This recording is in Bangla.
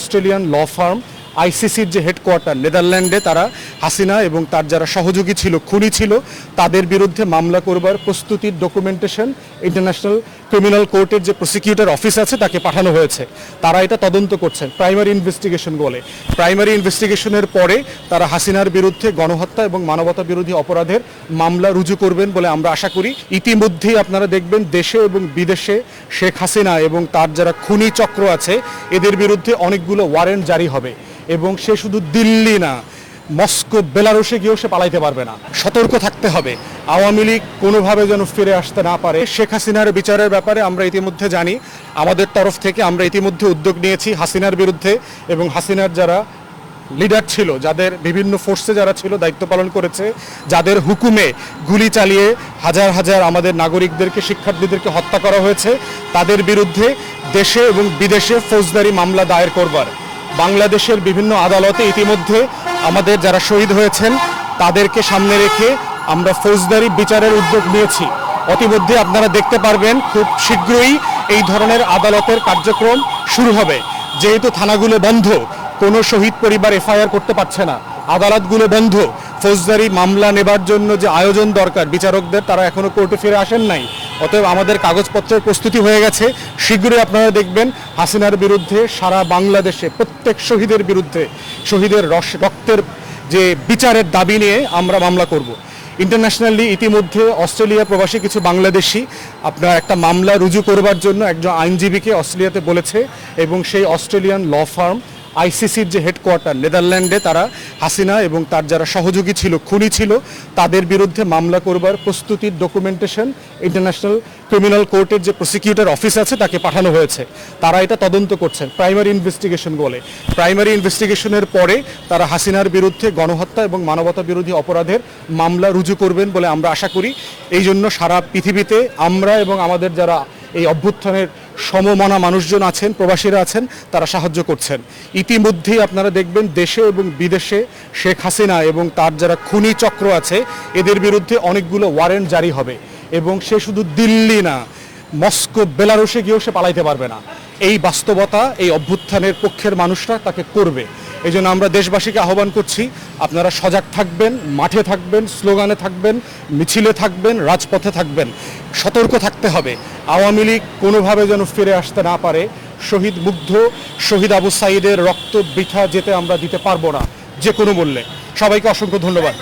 অস্ট্রেলিয়ান ল ফার্ম আইসিসির যে হেডকোয়ার্টার, নেদারল্যান্ডে তারা হাসিনা এবং তার যারা সহযোগী ছিল, খুনি ছিল, তাদের বিরুদ্ধে মামলা করবার প্রস্তুতির ডকুমেন্টেশন ইন্টারন্যাশনাল ক্রিমিনাল কোর্টের যে প্রসিকিউটর অফিস আছে, তাকে পাঠানো হয়েছে। তারা এটা তদন্ত করছেন প্রাইমারি ইনভেস্টিগেশন বলে। প্রাইমারি ইনভেস্টিগেশনের পরে তারা হাসিনার বিরুদ্ধে গণহত্যা এবং মানবতা বিরোধী অপরাধের মামলা রুজু করবেন বলে আমরা আশা করি। ইতিমধ্যেই আপনারা দেখবেন দেশে এবং বিদেশে শেখ হাসিনা এবং তার যারা খুনি চক্র আছে, এদের বিরুদ্ধে অনেকগুলো ওয়ারেন্ট জারি হবে। এবং সে শুধু দিল্লি না, মস্কো, বেলারুশে গিয়েও সে পালাইতে পারবে না। সতর্ক থাকতে হবে। আওয়ামী লীগ কোনোভাবে যেন ফিরে আসতে না পারে। শেখ হাসিনার বিচারের ব্যাপারে আমরা ইতিমধ্যে জানি। আমাদের তরফ থেকে আমরা ইতিমধ্যে উদ্যোগ নিয়েছি হাসিনার বিরুদ্ধে এবং হাসিনার যারা লিডার ছিল, যাদের বিভিন্ন ফোর্সে যারা ছিল, দায়িত্ব পালন করেছে, যাদের হুকুমে গুলি চালিয়ে হাজার হাজার আমাদের নাগরিকদেরকে, শিক্ষার্থীদেরকে হত্যা করা হয়েছে, তাদের বিরুদ্ধে দেশে এবং বিদেশে ফৌজদারি মামলা দায়ের করবার। বাংলাদেশের বিভিন্ন আদালতে ইতিমধ্যে আমাদের যারা শহীদ হয়েছেন, তাদেরকে সামনে রেখে আমরা ফৌজদারি বিচারের উদ্যোগ নিয়েছি। অতিমধ্যে আপনারা দেখতে পারবেন, খুব শীঘ্রই এই ধরনের আদালতের কার্যক্রম শুরু হবে। যেহেতু থানাগুলো বন্ধ, কোনো শহীদ পরিবার এফআইআর করতে পারছে না। আদালতগুলো বন্ধ ফৌজদারি মামলা নেবার জন্য যে আয়োজন দরকার, বিচারকদের, তারা এখনও কোর্টে ফিরে আসেন নাই। অতএব আমাদের কাগজপত্রের প্রস্তুতি হয়ে গেছে। শীঘ্রই আপনারা দেখবেন হাসিনার বিরুদ্ধে সারা বাংলাদেশে প্রত্যেক শহীদের বিরুদ্ধে শহীদের রস- রক্তের যে বিচারের দাবি নিয়ে আমরা মামলা করব। ইন্টারন্যাশনালি ইতিমধ্যে অস্ট্রেলিয়া প্রবাসী কিছু বাংলাদেশি আপনার একটা মামলা রুজু করবার জন্য একজন আইনজীবীকে অস্ট্রেলিয়াতে বলেছে এবং সেই অস্ট্রেলিয়ান ল ফার্ম আইসিসির যে হেডকোয়ার্টার নেদারল্যান্ডে তারা হাসিনা এবং তার যারা সহযোগী ছিল, খুনি ছিল, তাদের বিরুদ্ধে মামলা করবার প্রস্তুতির ডকুমেন্টেশন ইন্টারন্যাশনাল ক্রিমিনাল কোর্টের যে প্রসিকিউটর অফিস আছে, তাকে পাঠানো হয়েছে। তারা এটা তদন্ত করছেন প্রাইমারি ইনভেস্টিগেশন বলে। প্রাইমারি ইনভেস্টিগেশনের পরে তারা হাসিনার বিরুদ্ধে গণহত্যা এবং মানবতা বিরোধী অপরাধের মামলা রুজু করবেন বলে আমরা আশা করি। এই জন্য সারা পৃথিবীতে আমরা এবং আমাদের যারা এই অভ্যুত্থানের সমমনা মানুষজন আছেন, প্রবাসীরা আছেন, তারা সাহায্য করছেন। ইতিমধ্যেই আপনারা দেখবেন দেশে এবং বিদেশে শেখ হাসিনা এবং তার যারা খুনি চক্র আছে, এদের বিরুদ্ধে অনেকগুলো ওয়ারেন্ট জারি হবে। এবং সে শুধু দিল্লি না মস্কো, বেলারুশে গিয়েও সে পালাইতে পারবে না। এই বাস্তবতা, এই অভ্যুত্থানের পক্ষের মানুষরা তাকে করবে। এই জন্য আমরা দেশবাসীকে আহ্বান করছি, আপনারা সজাগ থাকবেন, মাঠে থাকবেন, স্লোগানে থাকবেন, মিছিলে থাকবেন, রাজপথে থাকবেন। সতর্ক থাকতে হবে। আওয়ামী লীগ কোনোভাবে যেন ফিরে আসতে না পারে। শহীদ মুগ্ধ, শহীদ আবু সাইদের রক্ত বৃথা যেতে আমরা দিতে পারব না, যে কোনো মূল্যে। সবাইকে অসংখ্য ধন্যবাদ।